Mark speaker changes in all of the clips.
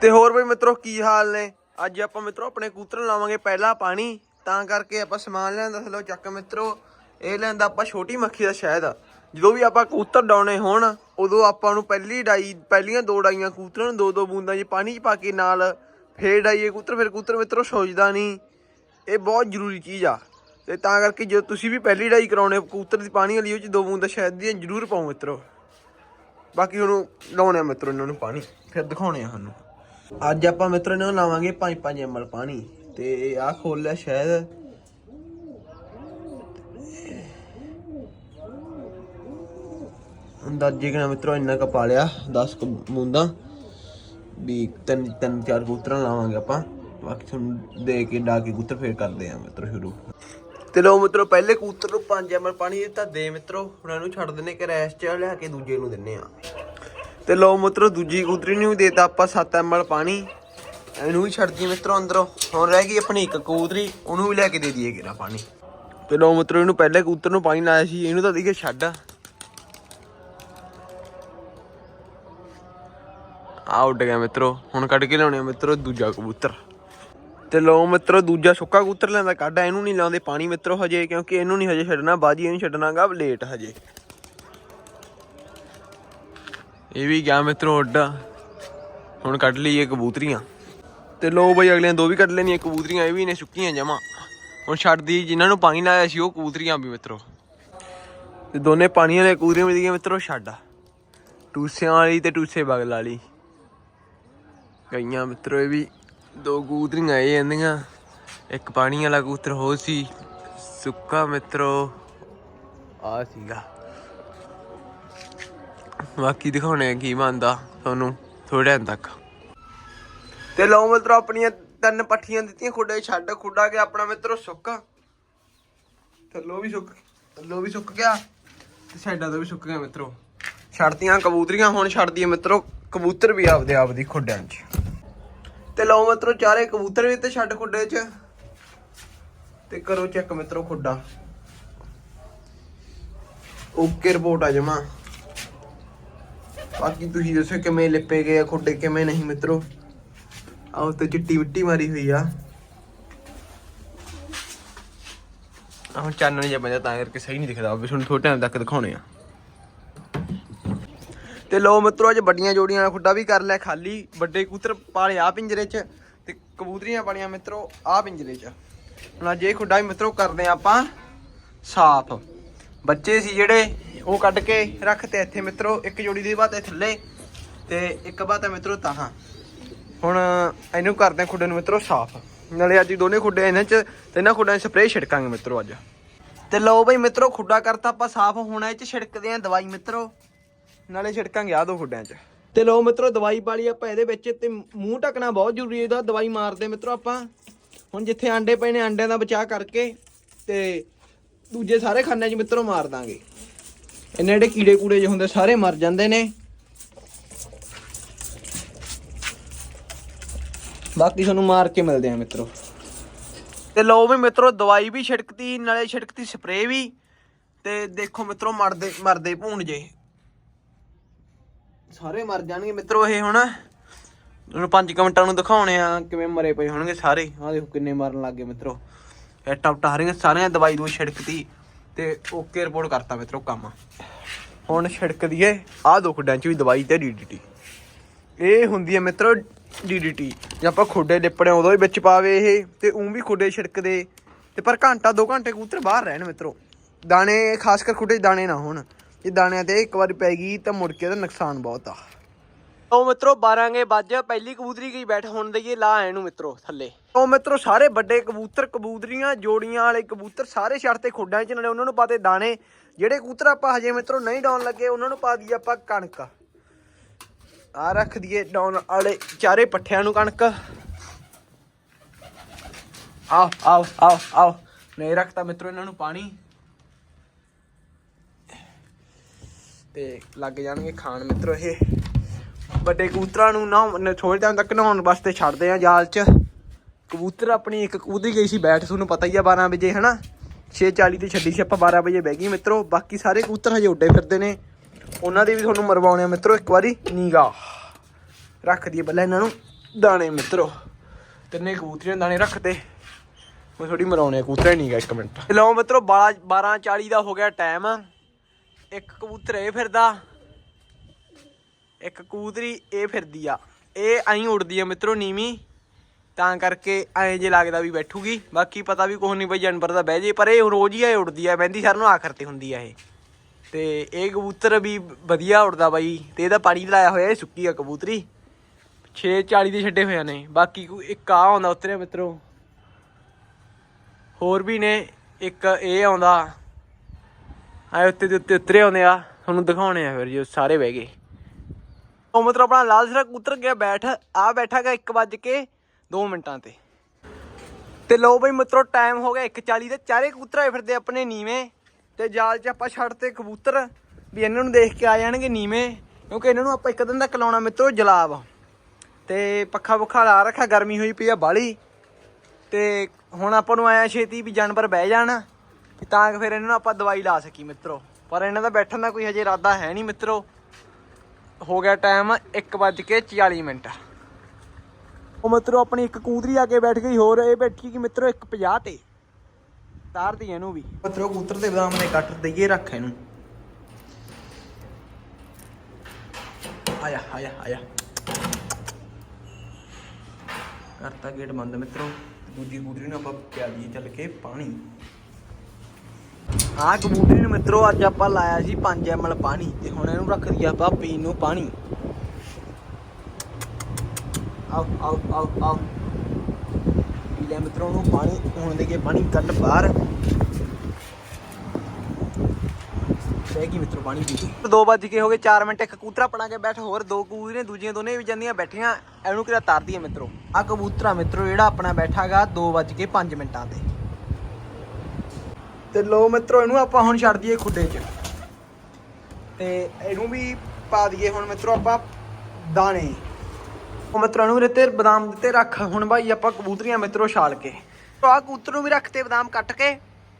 Speaker 1: ਤੇ ਹੋਰ ਬਈ ਮਿੱਤਰੋ ਕੀ ਹਾਲ ਨੇ? ਅੱਜ ਆਪਾਂ ਮਿੱਤਰੋ ਆਪਣੇ ਕੂਤਰ ਲਾਵਾਂਗੇ ਪਹਿਲਾ ਪਾਣੀ। ਤਾਂ ਕਰਕੇ ਆਪਾਂ ਸਮਾਨ ਲੈਂਦਾ ਥੱਲੋਂ ਚੱਕ ਮਿੱਤਰੋ। ਇਹ ਲੈਂਦਾ ਆਪਾਂ ਛੋਟੀ ਮੱਖੀ ਦਾ ਸ਼ਹਿਦ ਜਦੋਂ ਵੀ ਆਪਾਂ ਕੂਤਰ ਡਾਉਣੇ ਹੋਣ, ਉਦੋਂ ਆਪਾਂ ਨੂੰ ਪਹਿਲੀ ਡਾਈ, ਪਹਿਲੀਆਂ ਦੋ ਡਾਈਆਂ ਕੂਤਰਾਂ ਨੂੰ ਦੋ ਦੋ ਬੂੰਦਾਂ 'ਚ ਪਾਣੀ ਚ ਪਾ ਕੇ ਨਾਲ ਫੇਰ ਡਾਈਏ ਕੂਤਰ। ਫਿਰ ਕੂਤਰ ਮਿੱਤਰੋ ਸੋਚਦਾ ਨਹੀਂ। ਇਹ ਬਹੁਤ ਜ਼ਰੂਰੀ ਚੀਜ਼ ਆ। ਤੇ ਤਾਂ ਕਰਕੇ ਜੇ ਤੁਸੀਂ ਵੀ ਪਹਿਲੀ ਡਾਈ ਕਰਾਉਣੇ ਕੂਤਰ ਦੀ ਪਾਣੀ ਵਾਲੀ, ਉਹ ਚ ਦੋ ਬੂੰਦਾਂ ਸ਼ਹਿਦ ਦੀਆਂ ਜ਼ਰੂਰ ਪਾਓ ਮਿੱਤਰੋ। ਬਾਕੀ ਹੁਣ ਲਾਉਣੇ ਆ ਮਿੱਤਰੋ ਇਹਨਾਂ ਨੂੰ ਪਾਣੀ। ਫਿਰ ਦਿਖਾਉਣੇ ਆ ਸਾਨੂੰ। ਅੱਜ ਆਪਾਂ ਮਿੱਤਰੋ ਇਹਨਾਂ ਨੂੰ ਲਾਵਾਂਗੇ 5-5 ml ਪਾਣੀ ਤੇ ਆਹ ਖੋਲ ਲਿਆ ਸ਼ਾਇਦ ਅੰਦਾਜ਼ੇ ਕਿਨਾ ਮਿੱਤਰੋ ਇੰਨਾ ਕ ਪਾ ਲਿਆ 10 ਕੁ ਬੂੰਦਾਂ। ਵੀ ਤਿੰਨ ਤਿੰਨ, ਚਾਰ ਕੂਤਰਾਂ ਲਾਵਾਂਗੇ ਆਪਾਂ। ਬਾਕੀ ਤੁਹਾਨੂੰ ਦੇ ਕੇ, ਡਾ ਕੇ ਕੂਤਰ ਫੇਰ ਕਰਦੇ ਆ ਮਿੱਤਰੋ ਸ਼ੁਰੂ। ਤੇ ਲੋ ਮਿੱਤਰੋ, ਪਹਿਲੇ ਕੂਤਰ ਨੂੰ 5 ml ਪਾਣੀ ਦਿੱਤਾ। ਦੇ ਮਿੱਤਰੋ, ਹੁਣ ਇਹਨੂੰ ਛੱਡ ਦਿੰਨੇ ਕਿ ਰੈਸ ਚ ਲਿਆ ਕੇ ਦੂਜੇ ਨੂੰ ਦਿੰਨੇ ਆ ਤੇ ਲਓ ਮਿੱਤਰੋ, ਦੂਜੀ ਕੂਤਰੀ ਨੂੰ ਵੀ ਦੇਤਾ ਆਪਾਂ 7 ml ਪਾਣੀ। ਇਹਨੂੰ ਵੀ ਛੱਡ ਦਈਏ ਮਿੱਤਰੋ ਅੰਦਰੋਂ। ਹੁਣ ਰਹਿ ਗਈ ਆਪਣੀ ਇੱਕ ਕੂਤਰੀ, ਉਹਨੂੰ ਵੀ ਲੈ ਕੇ ਦੇ ਦਈਏ ਕਿਰਾ ਪਾਣੀ। ਤੇ ਲੋ ਮਿੱਤਰੋ, ਇਹਨੂੰ ਪਹਿਲੇ ਕੂਤਰ ਨੂੰ ਪਾਣੀ ਲਾਇਆ ਸੀ, ਇਹਨੂੰ ਤਾਂ ਦੇਖੇ ਛੱਡ। ਆ ਉੱਡ ਗਿਆ ਮਿੱਤਰੋ, ਹੁਣ ਕੱਢ ਕੇ ਲਿਆਉਣੇ ਆ ਮਿੱਤਰੋ ਦੂਜਾ ਕਬੂਤਰ ਤੇ ਲਓ ਮਿੱਤਰੋ, ਦੂਜਾ ਸੁੱਕਾ ਕਬੂਤਰ ਲੈਂਦਾ ਕੱਢ, ਇਹਨੂੰ ਨਹੀਂ ਲਾਉਂਦੇ ਪਾਣੀ ਮਿੱਤਰੋ ਹਜੇ, ਕਿਉਂਕਿ ਇਹਨੂੰ ਨਹੀਂ ਹਜੇ ਛੱਡਣਾ, ਬਾਜੀ ਇਹਨੂੰ ਛੱਡਣਾਗਾ ਲੇਟ ਹਜੇ। ਇਹ ਵੀ ਗਿਆ ਮਿੱਤਰੋ ਅੱਡਾ। ਹੁਣ ਕੱਢ ਲਈਏ ਕਬੂਤਰੀਆਂ। ਤੇ ਲੋ ਬਈ ਅਗਲੀਆਂ ਦੋ ਵੀ ਕੱਢ ਲੈਣੀਆਂ ਕਬੂਤਰੀਆਂ, ਇਹ ਵੀ ਨੇ ਸੁੱਕੀਆਂ ਜਮਾ। ਹੁਣ ਛੱਡਦੀ ਜਿਨ੍ਹਾਂ ਨੂੰ ਪਾਣੀ ਲਾਇਆ ਸੀ ਉਹ ਕਬੂਤਰੀਆਂ ਵੀ ਮਿੱਤਰੋ। ਤੇ ਦੋਨੇ ਪਾਣੀ ਵਾਲੇ ਕਬੂਤਰੀਆਂ ਵੀ ਗਈਆਂ ਮਿੱਤਰੋ, ਛੱਡ ਟੂਸਿਆਂ ਵਾਲੀ ਤੇ ਟੂਸੇ ਬਗਲ ਵਾਲੀ। ਗਈਆਂ ਮਿੱਤਰੋ, ਇਹ ਵੀ ਦੋ ਕਬੂਤਰੀਆਂ ਇਹ ਜਾਂਦੀਆਂ। ਇੱਕ ਪਾਣੀ ਵਾਲਾ ਕਬੂਤਰ ਹੋ ਸੀ। ਸੁੱਕਾ ਮਿੱਤਰੋ ਆ ਸੀਗਾ। ਬਾਕੀ ਦਿਖਾਉਣੇ ਆ ਕੀ ਬਣਦਾ ਤੁਹਾਨੂੰ ਥੋੜੇ ਟਾਈਮ ਤੱਕ। ਤੇ ਲਓ ਮਿੱਤਰੋ ਆਪਣੀਆਂ ਤਿੰਨ ਪੱਠੀਆਂ ਦਿੱਤੀਆਂ, ਖੁੱਡੇ ਛੱਡ, ਖੁੱਡਾ ਕੇ ਆਪਣਾ ਮਿੱਤਰੋ ਸੁੱਕਾ। ਥੱਲੋਂ ਵੀ ਸੁੱਕ, ਥੱਲੋਂ ਵੀ ਸੁੱਕ ਗਿਆ ਤੇ ਸਾਈਡਾਂ ਤੋਂ ਵੀ ਸੁੱਕ ਗਿਆ ਮਿੱਤਰੋ। ਛੱਡਤੀਆਂ ਕਬੂਤਰੀਆਂ, ਹੁਣ ਛੱਡਦੀ ਮਿੱਤਰੋ ਕਬੂਤਰ ਵੀ ਆਪਦੇ ਆਪ ਦੀ ਖੁੱਡਿਆਂ 'ਚ। ਤੇ ਲਓ ਮਿੱਤਰੋ ਚਾਰੇ ਕਬੂਤਰ ਵੀ ਤੇ ਛੱਡ ਖੁੱਡੇ 'ਚ। ਤੇ ਕਰੋ ਚੈੱਕ ਮਿੱਤਰੋ ਖੁੱਡਾ। ਓਕੇ ਰਿਪੋਰਟ ਆ ਜਮਾ। ਬਾਕੀ ਤੁਸੀਂ ਦੱਸੋ ਕਿਵੇਂ ਲਿਪੇ ਗਏ ਆ, ਖੁੱਡੇ ਕਿਵੇਂ ਨਹੀਂ ਮਿੱਤਰੋ? ਆਹ ਉੱਤੇ ਚਿੱਟੀ ਮਿੱਟੀ ਮਾਰੀ ਹੋਈ ਆ। ਆਹ ਚਾਨਣ ਜਿਹਾ ਬੰਦਾ ਤਾਂ ਕਰਕੇ ਸਹੀ ਨਹੀਂ ਦਿਖਦਾ ਵੀ ਤੁਹਾਨੂੰ ਥੋੜੇ ਟਾਈਮ ਤੱਕ ਦਿਖਾਉਣੇ ਆ। ਤੇ ਲੋ ਮਿੱਤਰੋ, ਅੱਜ ਵੱਡੀਆਂ ਜੋੜੀਆਂ ਵਾਲਾ ਖੁੱਡਾ ਵੀ ਕਰ ਲਿਆ ਖਾਲੀ, ਵੱਡੇ ਕਬੂਤਰ ਪਾਲੇ ਆ ਪਿੰਜਰੇ 'ਚ, ਤੇ ਕਬੂਤਰੀਆਂ ਪਾਲੀਆਂ ਮਿੱਤਰੋ ਆ ਪਿੰਜਰੇ 'ਚ। ਹੁਣ ਅੱਜ ਇਹ ਖੁੱਡਾ ਵੀ ਮਿੱਤਰੋ ਕਰਦੇ ਆ ਆਪਾਂ ਸਾਫ਼। ਬੱਚੇ ਸੀ ਜਿਹੜੇ ਉਹ ਕੱਢ ਕੇ ਰੱਖ ਤੇ ਇੱਥੇ ਮਿੱਤਰੋ, ਇੱਕ ਜੋੜੀ ਦੀ ਬਾਤ ਇਹ ਥੱਲੇ ਤੇ ਇੱਕ ਬਾਤ ਹੈ ਮਿੱਤਰੋ ਤਾਹਾਂ ਹੁਣ ਇਹਨੂੰ ਕਰਦੇ ਆ ਖੁੱਡੇ ਨੂੰ ਮਿੱਤਰੋ ਸਾਫ਼। ਨਾਲੇ ਅੱਜ ਦੋਨੇ ਖੁੱਡੇ ਇਹਨਾਂ 'ਚ ਤੇ ਇਹਨਾਂ ਖੁੱਡਾਂ 'ਚ ਸਪਰੇਅ ਛਿੜਕਾਂਗੇ ਮਿੱਤਰੋ ਅੱਜ। ਤੇ ਲਓ ਬਈ ਮਿੱਤਰੋ, ਖੁੱਡਾ ਕਰਤਾ ਆਪਾਂ ਸਾਫ਼, ਹੋਣਾ ਇਹ 'ਚ ਛਿੜਕਦੇ ਆ ਦਵਾਈ ਮਿੱਤਰੋ। ਨਾਲੇ ਛਿੜਕਾਂਗੇ ਆ ਦੋ ਖੁੱਡਿਆਂ 'ਚ। ਤੇ ਲਓ ਮਿੱਤਰੋ, ਦਵਾਈ ਪਾਲੀ ਆਪਾਂ ਇਹਦੇ ਵਿੱਚ ਤੇ ਮੂੰਹ ਢਕਣਾ ਬਹੁਤ ਜ਼ਰੂਰੀ ਇਹਦਾ ਦਵਾਈ ਮਾਰਦੇ ਮਿੱਤਰੋ ਆਪਾਂ। ਹੁਣ ਜਿੱਥੇ ਆਂਡੇ ਪਏ ਨੇ, ਆਂਡਿਆਂ ਦਾ ਬਚਾਅ ਕਰਕੇ ਤੇ ਦੂਜੇ ਸਾਰੇ ਖਾਨਿਆਂ 'ਚ ਮਿੱਤਰੋ ਮਾਰ ਦਾਂਗੇ। ਇਹਨੇ ਜਿਹੜੇ ਕੀੜੇ ਕੂੜੇ ਜਿਹੇ ਹੁੰਦੇ, ਸਾਰੇ ਮਰ ਜਾਂਦੇ ਨੇ। ਬਾਕੀ ਤੁਹਾਨੂੰ ਮਾਰ ਕੇ ਮਿਲਦੇ ਆ ਮਿੱਤਰੋ। ਤੇ ਲਓ ਵੀ ਮਿੱਤਰੋ, ਦਵਾਈ ਵੀ ਛਿੜਕਤੀ, ਨਾਲੇ ਛਿੜਕਤੀ ਸਪਰੇਅ ਵੀ। ਤੇ ਦੇਖੋ ਮਿੱਤਰੋ, ਮਰਦੇ ਮਰਦੇ ਭੂਣ ਜੇ। ਸਾਰੇ ਮਰ ਜਾਣਗੇ ਮਿੱਤਰੋ ਇਹ ਹੁਣ। ਤੁਹਾਨੂੰ 5 ਮਿੰਟਾਂ ਨੂੰ ਦਿਖਾਉਣੇ ਆ ਕਿਵੇਂ ਮਰੇ ਪਏ ਹੋਣਗੇ ਸਾਰੇ। ਆਹ ਦੇਖੋ ਕਿੰਨੇ ਮਰਨ ਲੱਗੇ ਮਿੱਤਰੋ। ਇਹ ਟਪ ਟਾਰੀਆਂ ਸਾਰੀਆਂ ਦਵਾਈ ਦੂਈ ਛਿੜਕਤੀ। ਤੇ ਓਕੇ ਰਿਪੋਰਟ ਕਰਤਾ ਮਿੱਤਰੋ ਕੰਮ। ਹੁਣ ਛਿੜਕ ਦਈਏ, ਆਹ ਦੋ ਖੁੱਡਾਂ 'ਚ ਵੀ ਦਵਾਈ ਤੇ ਡੀਡੀਟੀ ਇਹ ਹੁੰਦੀ ਹੈ ਮਿੱਤਰੋ ਡੀਡੀਟੀ ਜੇ ਆਪਾਂ ਖੁੱਡੇ ਲਿਪੜੇ ਉਦੋਂ ਹੀ ਵਿੱਚ ਪਾਵੇ ਇਹ, ਤੇ ਉਂ ਵੀ ਖੁੱਡੇ ਛਿੜਕਦੇ। ਤੇ ਪਰ ਘੰਟਾ 2 ਘੰਟੇ ਕਬੂਤਰ ਬਾਹਰ ਰਹਿਣ ਮਿੱਤਰੋ। ਦਾਣੇ, ਖਾਸ ਕਰ ਖੁੱਡੇ 'ਚ ਦਾਣੇ ਨਾ ਹੋਣ। ਜੇ ਦਾਣਿਆਂ ਤੇ ਇੱਕ ਵਾਰੀ ਪੈ ਗਈ ਤਾਂ ਮੁੜ ਕੇ ਉਹਦਾ ਨੁਕਸਾਨ ਬਹੁਤ ਆ। ਉਹ ਮਿੱਤਰੋ 12 ਗੇ ਵੱਜ ਪਹਿਲੀ ਕਬੂਤਰੀ ਗਈ ਬੈਠ, ਹੁਣ ਦਈਏ ਲਾ ਇਹਨੂੰ ਮਿੱਤਰੋ, ਥੱਲੇ। ਉਹ ਮਿੱਤਰੋ, ਸਾਰੇ ਵੱਡੇ ਕਬੂਤਰ, ਕਬੂਤਰੀਆਂ, ਜੋੜੀਆਂ ਵਾਲੇ ਕਬੂਤਰ, ਸਾਰੇ ਛੱਡ ਤੇ ਖੋਡਾਂ 'ਚ ਨਾਲੇ ਉਹਨਾਂ ਨੂੰ ਪਾਤੇ ਦਾਣੇ। ਜਿਹੜੇ ਕਬੂਤਰ ਆਪਾਂ ਹਜੇ ਮਿੱਤਰੋ ਨਹੀਂ ਡਾਉਣ ਲੱਗੇ, ਉਹਨਾਂ ਨੂੰ ਪਾ ਦਈਏ ਆਪਾਂ ਕਣਕ। ਆ ਰੱਖ ਦਈਏ ਡਾਉਣ ਵਾਲੇ ਚਾਰੇ ਪੱਠਿਆਂ ਨੂੰ ਕਣਕ। ਆਓ ਆਓ ਆਓ ਆਓ। ਨਹੀਂ ਰੱਖਤਾ ਮਿੱਤਰੋ ਇਹਨਾਂ ਨੂੰ ਪਾਣੀ। ਤੇ ਲੱਗ ਜਾਣਗੇ ਖਾਣ ਮਿੱਤਰੋ ਇਹ। ਵੱਡੇ ਕਬੂਤਰਾਂ ਨੂੰ ਨਾ ਥੋੜੇ ਟਾਈਮ ਤੱਕ ਨਹਾਉਣ ਵਾਸਤੇ ਛੱਡਦੇ ਆ ਜਾਲ 'ਚ। ਕਬੂਤਰ ਆਪਣੀ ਇੱਕ ਕਬੂਤਰੀ ਗਈ ਸੀ, ਬੈਠ, ਤੁਹਾਨੂੰ ਪਤਾ ਹੀ ਆ 12 ਵਜੇ, ਹਨਾ? 6:40 ਤੇ ਛੱਡੀ ਸੀ ਆਪਾਂ 12 ਵਜੇ ਬਹਿ ਗਈ ਮਿੱਤਰੋ। ਬਾਕੀ ਸਾਰੇ ਕਬੂਤਰ ਹਜੇ ਉੱਡੇ ਫਿਰਦੇ ਨੇ। ਉਹਨਾਂ ਦੇ ਵੀ ਤੁਹਾਨੂੰ ਮਰਵਾਉਣੇ ਆ ਮਿੱਤਰੋ, ਇੱਕ ਵਾਰੀ। ਨੀਗਾ। ਰੱਖ ਦਈਏ ਬੱਲਾ ਇਹਨਾਂ ਨੂੰ। ਦਾਣੇ ਮਿੱਤਰੋ। ਤਿੰਨੇ ਕਬੂਤਰੀਆਂ ਦਾਣੇ ਰੱਖਦੇ ਮੈਂ ਥੋੜੀ ਮਰਾਉਣੇ ਕਬੂਤਰ ਨਹੀਂ ਇੱਕ ਮਿੰਟ। ਤੇ ਲਓ ਮਿੱਤਰੋ 12:40 ਦਾ ਹੋ ਗਿਆ ਟਾਈਮ ਇੱਕ ਕਬੂਤਰ ਇਹ ਫਿਰਦਾ। ਇੱਕ ਕਬੂਤਰੀ ਇਹ ਫਿਰਦੀ ਆ। ਇਹ ਐਂ ਉੱਡਦੀ ਆ ਮਿੱਤਰੋ ਨੀਵੀਂ, ਤਾਂ ਕਰਕੇ ਐਂ ਜੇ ਲੱਗਦਾ ਵੀ ਬੈਠੂਗੀ। ਬਾਕੀ ਪਤਾ ਵੀ ਕੁਛ ਨਹੀਂ ਬਈ ਜਾਨਵਰ ਦਾ ਬਹਿ ਜੇ, ਪਰ ਇਹ ਰੋਜ਼ ਹੀ ਐ ਉੱਡਦੀ ਆ, ਮਹਿੰਦੀ ਸਰ ਨੂੰ ਆਖਰ ਤੇ ਹੁੰਦੀ ਆ ਇਹ। ਤੇ ਇਹ ਕਬੂਤਰ ਵੀ ਵਧੀਆ ਉੱਡਦਾ ਬਾਈ, ਤੇ ਇਹਦਾ ਪਾਣੀ ਲਾਇਆ ਹੋਇਆ ਇਹ ਸੁੱਕੀ ਆ ਕਬੂਤਰੀ। 640 ਦੇ ਛੱਡੇ ਹੋਏ ਨੇ, ਬਾਕੀ ਕੋਈ ਇੱਕ ਆ ਆਉਂਦਾ ਉਤਰਿਆ ਮਿੱਤਰੋ। ਹੋਰ ਵੀ ਨੇ, ਇੱਕ ਇਹ ਆਉਂਦਾ। ਆ ਉੱਤੇ ਦੇ ਉੱਤੇ ਉਤਰੇ ਆਉਂਦੇ ਆ, ਤੁਹਾਨੂੰ ਦਿਖਾਉਣੇ ਆ ਫਿਰ ਜੋ ਸਾਰੇ ਬਹਿ ਗਏ। ਉਹ ਮਤਲਬ ਆਪਣਾ ਲਾਲ ਸਿਰਾ ਕਬੂਤਰ ਗਿਆ ਬੈਠ, ਆ ਬੈਠਾ ਬੈਠਾਗਾ 1 ਵੱਜ ਕੇ 2 ਮਿੰਟਾਂ ਤੇ। ਤੇ ਲੋ ਬਈ ਮਿੱਤਰੋ ਟਾਈਮ ਹੋ ਗਿਆ 1:40 ਤੇ। ਚਾਰੇ ਕਬੂਤਰ ਆਏ ਫਿਰਦੇ ਆਪਣੇ ਨੀਵੇਂ, ਤੇ ਜਾਲ 'ਚ ਆਪਾਂ ਛੱਡਤੇ ਕਬੂਤਰ ਵੀ ਇਹਨਾਂ ਨੂੰ ਦੇਖ ਕੇ ਆ ਜਾਣਗੇ ਨੀਵੇਂ, ਕਿਉਂਕਿ ਇਹਨਾਂ ਨੂੰ ਆਪਾਂ ਇੱਕ ਦਿਨ ਤੱਕ ਲਾਉਣਾ ਮਿੱਤਰੋ, ਜਲਾਬ। ਤੇ ਪੱਖਾ ਪੁੱਖਾ ਲਾ ਰੱਖਿਆ, ਗਰਮੀ ਹੋਈ ਪਈ ਆ ਬਾਲੀ ਤੇ ਹੁਣ ਆਪਾਂ ਨੂੰ ਆਇਆ ਛੇਤੀ ਵੀ ਜਾਨਵਰ ਬਹਿ ਜਾਣ, ਵੀ ਤਾਂ ਕਿ ਫਿਰ ਇਹਨਾਂ ਨੂੰ ਆਪਾਂ ਦਵਾਈ ਲਾ ਸਕੀ ਮਿੱਤਰੋ। ਪਰ ਇਹਨਾਂ ਦਾ ਬੈਠਣ ਦਾ ਕੋਈ ਹਜੇ ਇਰਾਦਾ ਹੈ ਨਹੀਂ ਮਿੱਤਰੋ। ਹੋ ਗਿਆ ਟਾਈਮ 1:40 ਮਿੰਟ। ਉਹ ਮਿੱਤਰੋ, ਆਪਣੀ ਇੱਕ ਕੂਦਰੀ ਆ ਕੇ ਬੈਠ ਗਈ, ਹੋਰ ਇਹ ਬੈਠੀ ਕਿ ਮਿੱਤਰੋ 1:50 ਤੇ। ਤਾਰਦੀ ਇਹਨੂੰ ਵੀ। ਮਿੱਤਰੋ, ਕੂਤਰ ਤੇ ਬਦਾਮ ਨੇ ਕੱਟ ਦਈਏ, ਰੱਖ ਇਹਨੂੰ। ਆਇਆ ਆਇਆ ਆਇਆ। ਕਰਤਾ ਗੇਟ ਬੰਦ ਮਿੱਤਰੋ। ਦੂਜੀ ਕੂਦਰੀ ਨੂੰ ਆਪਾਂ ਪਿਆ ਦਈਏ ਚੱਲ ਕੇ ਪਾਣੀ। ਆਹ ਕਬੂਤਰੀ ਨੂੰ ਮਿੱਤਰੋ, ਅੱਜ ਆਪਾਂ ਲਾਇਆ ਸੀ 5 ml ਪਾਣੀ ਤੇ ਹੁਣ ਇਹਨੂੰ ਰੱਖ ਦਈਏ ਆਪਾਂ ਪੀਣ ਨੂੰ ਪਾਣੀ। ਆਓ ਆਓ ਆਓ ਆਓ। ਪੀ ਲਿਆ ਮਿੱਤਰੋ ਨੂੰ ਪਾਣੀ, ਹੁਣ ਦੇ ਕੇ ਪਾਣੀ ਕੱਢ ਬਾਹਰ। ਸਹੀ ਮਿੱਤਰੋ ਪਾਣੀ ਪੀ ਕੇ 2 ਵੱਜ ਕੇ ਹੋ ਗਏ 4 ਮਿੰਟ ਇੱਕ ਕੂਤਰਾ ਬਣਾ ਕੇ ਬੈਠ, ਹੋਰ ਦੋ ਕਬੂਤਰੀਆਂ ਦੂਜੀਆਂ ਦੋਨੇ ਵੀ ਜਾਂਦੀਆਂ ਬੈਠੀਆਂ, ਇਹਨੂੰ ਕਿਹੜਾ ਤਾਰਦੀ ਹੈ ਮਿੱਤਰੋ? ਆ ਕਬੂਤਰਾ ਮਿੱਤਰੋ, ਜਿਹੜਾ ਆਪਣਾ ਬੈਠਾਗਾ 2 ਵੱਜ ਕੇ 5 ਮਿੰਟਾਂ ਤੇ। ਤੇ ਲੋ ਮਿੱਤਰੋ, ਇਹਨੂੰ ਆਪਾਂ ਹੁਣ ਛੱਡ ਦਈਏ ਖੁੱਡੇ 'ਚ। ਤੇ ਇਹਨੂੰ ਵੀ ਪਾ ਦਈਏ ਹੁਣ ਮਿੱਤਰੋ ਆਪਾਂ ਦਾਣੇ। ਉਹ ਮਿੱਤਰੋ, ਇਹਨੂੰ ਦਿੱਤੇ ਬਦਾਮ ਦਿੱਤੇ ਰੱਖ। ਹੁਣ ਭਾਈ ਆਪਾਂ ਕਬੂਤਰੀਆਂ ਮਿੱਤਰੋ ਛਾਲ ਕੇ। ਆ ਕਬੂਤਰ ਨੂੰ ਵੀ ਰੱਖਤੇ ਬਦਾਮ ਕੱਟ ਕੇ।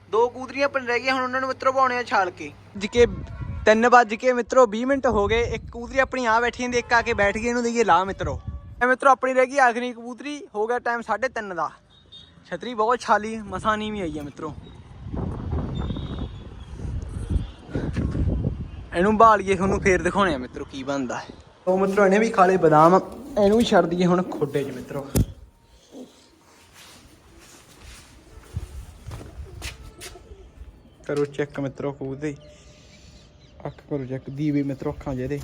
Speaker 1: ਦੋ ਕਬੂਤਰੀਆਂ ਆਪਣੇ ਰਹਿ ਗਈਆਂ, ਹੁਣ ਉਹਨਾਂ ਨੂੰ ਮਿੱਤਰੋ ਪਾਉਣੇ ਆ ਛਾਲ ਕੇ। ਜਿਕੇ 3 ਵੱਜ ਕੇ ਮਿੱਤਰੋ 20 ਮਿੰਟ ਹੋ ਗਏ। ਇੱਕ ਕਬੂਤਰੀ ਆਪਣੀ ਆ ਬੈਠੀ ਹੁੰਦੀ, ਇੱਕ ਆ ਕੇ ਬੈਠ ਗਈ, ਇਹਨੂੰ ਦਈਏ ਲਾ ਮਿੱਤਰੋ। ਇਹ ਮਿੱਤਰੋ ਆਪਣੀ ਰਹਿ ਗਈ ਆਖਰੀ ਕਬੂਤਰੀ, ਹੋ ਗਿਆ ਟਾਈਮ 3:30 ਦਾ। ਛਤਰੀ ਬਹੁਤ ਛਾਲੀ ਮਸਾਨੀ ਵੀ ਆਈ ਹੈ ਮਿੱਤਰੋ। ਇਹਨੂੰ ਬਾਲੀਏ ਤੁਹਾਨੂੰ ਫੇਰ ਦਿਖਾਉਣੇ ਆ ਮਿੱਤਰੋ ਕੀ ਬਣਦਾ ਹੈ। ਉਹ ਮਿੱਤਰੋ, ਇਹਨੇ ਵੀ ਖਾ ਬਦਾਮ। ਇਹਨੂੰ ਵੀ ਛੱਡ ਦਈਏ ਹੁਣ ਖੋਡੇ 'ਚ ਮਿੱਤਰੋ। ਕਰੋ ਚੈੱਕ ਮਿੱਤਰੋ ਕੂਦੇ ਅੱਖ ਕਰੋ ਚੈੱਕ ਦੀਵੇ ਮਿੱਤਰੋ ਅੱਖਾਂ ਜਿਹਦੇ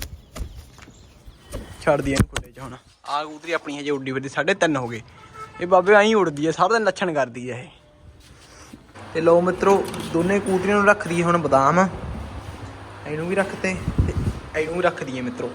Speaker 1: ਛੱਡ ਦਈਏ ਇਹਨੂੰ ਖੋਡੇ 'ਚ ਹੁਣ। ਆ ਕਬੂਤਰੀ ਆਪਣੀ ਹਜੇ ਉੱਡੀ ਫਿਰਦੀ 3:30 ਹੋ ਗਏ। ਇਹ ਬਾਬੇ ਐਂ ਉੱਡਦੀ ਹੈ ਸਾਰਾ ਦਿਨ ਲੱਛਣ ਕਰਦੀ ਹੈ ਇਹ। ਤੇ ਲੋ ਮਿੱਤਰੋ, ਦੋਨੇ ਕੂਤਰੀਆਂ ਨੂੰ ਰੱਖ ਦਈਏ ਹੁਣ ਬਦਾਮ। ਇਹਨੂੰ ਵੀ ਰੱਖਤੇ ਤੇ ਇਹਨੂੰ ਵੀ ਰੱਖ ਦਈਏ ਮਿੱਤਰੋ।